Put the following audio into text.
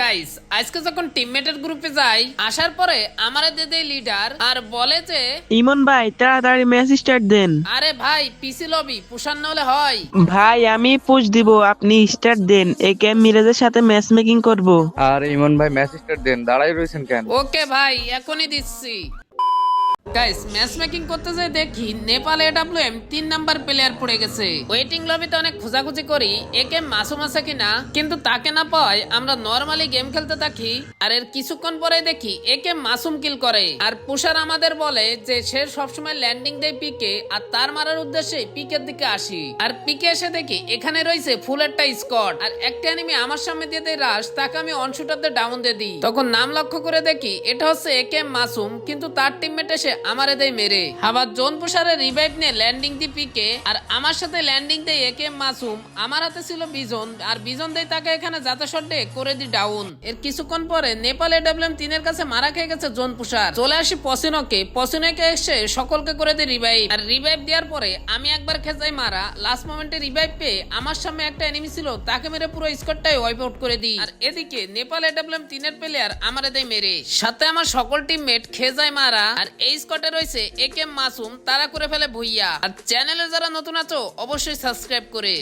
Guys আজকে যখন টিমমেটের গ্রুপে যাই আসার পরে আমারে দে দেয় লিডার আর বলে যে ইমন ভাই তাড়াতাড়ি ম্যাচ স্টার্ট দেন। আরে ভাই পিসি লবি পুষার নলে হয়। ভাই আমি পুশ দিব আপনি স্টার্ট দেন। একে মিরাজের সাথে ম্যাচ মেকিং করব। আর ইমন ভাই ম্যাচ স্টার্ট দেন দাঁড়াই রয়েছেন কেন? ওকে ভাই এখনই দিচ্ছি। গাইস ম্যাচ মেকিং করতে যাই দেখি নেপাল এডাব্লিউএম তিন নাম্বার প্লেয়ার পড়ে গেছে। ওয়েটিং লবিতে অনেক খোঁজাখুঁজি করি, একে মাসুম আছে কিনা, কিন্তু তাকে না পাওয়ায় আমরা নরমালি গেম খেলতে থাকি, আর এর কিছুক্ষণ পরে দেখি একে মাসুম কিল করে। আর পুষার আমাদের বলে যে সে সবসময় ল্যান্ডিং দেয় পিকে আর তার মারার উদ্দেশ্যে পিকের দিকে আসি। আর পিকে এসে দেখি এখানে রয়েছে ফুল একটা স্কট আর একটা এনিমি আমার সামনে দিয়ে দেয় রাশ তাকে আমি অনশুটারতে ডাউন দিয়ে দিই। তখন নাম লক্ষ্য করে দেখি এটা হচ্ছে একে মাসুম, কিন্তু তার টিমমেট এসে আমারে দেয় মেরে। আবার জোন পুষারের রিভাইভ নিয়ে ল্যান্ডিং দি পিকে আর আমার সাথে ল্যান্ডিং দেয় একে মাসুম। আমার হাতে ছিল বিজন, আর বিজন দেয় তাকে এখানে যাতে করে দি ডাউন এর কিছুক্ষণ পরে নেপাল এডাব্লিউএম তিনের কাছে মারা খেয়ে গেছে জোন পুষার। চলে আসি পসিনোকে। পসিনোকে এসে সকলকে করে দিই রিভাইভ আর রিভাইভ দেওয়ার পরে আমি একবার খেজাই মারা। লাস্ট মোমেন্টে রিভাইভ পেয়ে আমার সামনে একটা এনিমি ছিল, তাকে মেরে পুরো স্কোরটাই ওয়াইপ আউট করে দিই। আর এদিকে নেপাল এডাব্লিউএম তিনের প্লেয়ার আমারে দেয় মেরে। সাথে আমার সকল টিমমেট খেজাই মারা। আর এই স্কোয়াডে রয়েছে একে মাসুম তারা করে ফেলে ভুইয়া। আর চ্যানেলে যারা নতুন আছো, অবশ্যই সাবস্ক্রাইব করে।